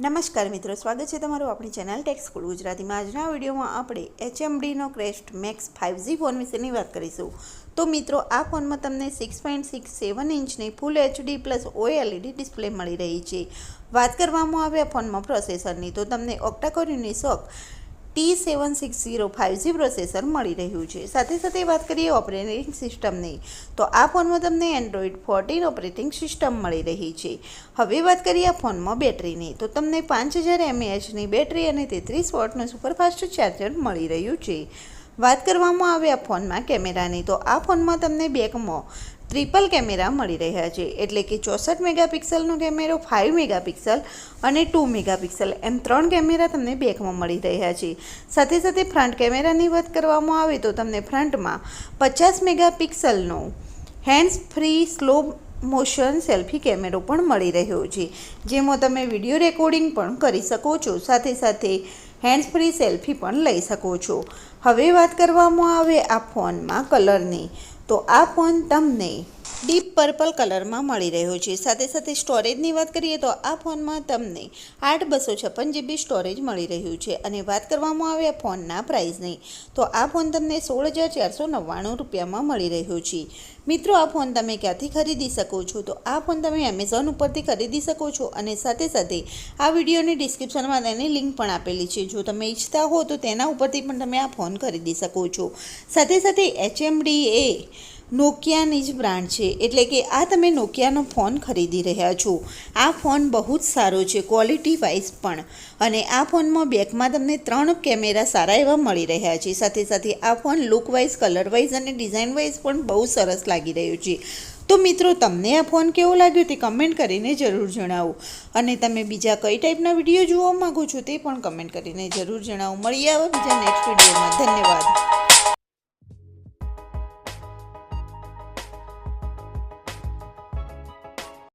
નમસ્કાર મિત્રો, સ્વાગત છે તમારું આપણી ચેનલ ટેક્સ સ્કૂલ ગુજરાતીમાં. આજના વિડીયોમાં આપણે એચએમડીનો Crest Max five G phone વિશેની વાત કરીશું. તો મિત્રો, આ ફોનમાં તમને six point six seven ઇંચની full HD plus OLED display મળી રહી છે. વાત કરવામાં આવે ફોનમાં પ્રોસેસરની તો તમને octa-core Unisoc T seven six zero five G processor મળી રહ્યું છે. સાથે સાથે વાત કરીએ ઓપરેટિંગ સિસ્ટમની તો આ ફોનમાં તમને એન્ડ્રોઈડ ફોર્ટીન ઓપરેટિંગ સિસ્ટમ મળી રહી છે. હવે વાત કરીએ આ ફોનમાં બેટરીની, તો તમને પાંચ હજાર એમએએચની બેટરી અને તેત્રીસ વોટનું સુપરફાસ્ટ ચાર્જર મળી રહ્યું છે. વાત કરવામાં આવે આ ફોનમાં કેમેરાની, તો આ ફોનમાં તમને બેકમાં ટ્રિપલ કેમેરા મળી રહ્યા છે. એટલે કે ચોસઠ મેગાપિક્સલનો કેમેરો ફાઇવ મેગાપિક્સલ અને ટુ મેગાપિક્સલ એમ ત્રણ કેમેરા તમને બેકમાં મળી રહ્યા છે. સાથે સાથે ફ્રન્ટ કેમેરાની વાત કરવામાં આવે તો તમને ફ્રન્ટમાં પચાસ મેગાપિક્સલનો hands free slow motion selfie કેમેરો પણ મળી રહ્યો છે. જેમાં તમે વીડિયો રેકોર્ડિંગ પણ કરી શકો છો. સાથે સાથે હેન્ડ્સ ફ્રી સેલ્ફી પણ લઈ શકો છો. હવે વાત કરવામાં આવે આ ફોનમાં કલરની તો આ ફોન તમને ડીપ પર્પલ કલરમાં મળી રહ્યો છે. સાથે સાથે સ્ટોરેજની વાત કરીએ તો આ ફોનમાં તમને આઠ બસો છપ્પન જીબી સ્ટોરેજ મળી રહ્યું છે. અને વાત કરવામાં આવે ફોનના પ્રાઇસની તો આ ફોન તમને સોળ હજાર ચારસો નવ્વાણું રૂપિયામાં મળી રહ્યો છે. મિત્રો, આ ફોન તમે ક્યાંથી ખરીદી શકો છો? તો આ ફોન તમે એમેઝોન ઉપરથી ખરીદી શકો છો. અને સાથે સાથે આ વિડીયોની ડિસ્ક્રિપ્શનમાં તેની લિંક પણ આપેલી છે. જો તમે ઈચ્છતા હો તો તેના ઉપરથી પણ તમે આ ફોન ખરીદી શકો છો. સાથે સાથે એચએમડી એ નોકિયાની જ બ્રાન્ડ છે. એટલે કે આ તમે નોકિયાનો ફોન ખરીદી રહ્યા છો. આ ફોન બહુ જ સારો છે ક્વોલિટી વાઇઝ પણ. અને આ ફોનમાં બેકમાં તમને ત્રણ કેમેરા સારા એવા મળી રહ્યા છે. સાથે સાથે આ phone look wise colour wise અને ડિઝાઇન વાઇઝ પણ બહુ સરસ લાગી રહ્યો છે. તો મિત્રો, તમને આ ફોન કેવો લાગ્યો તે કમેન્ટ કરીને જરૂર જણાવો. અને તમે બીજા કઈ ટાઈપના વીડિયો જોવા માંગો છો તે પણ કમેન્ટ કરીને જરૂર જણાવો. મળીએ આવા બીજા નેક્સ્ટ વિડીયોમાં ધન્યવાદ.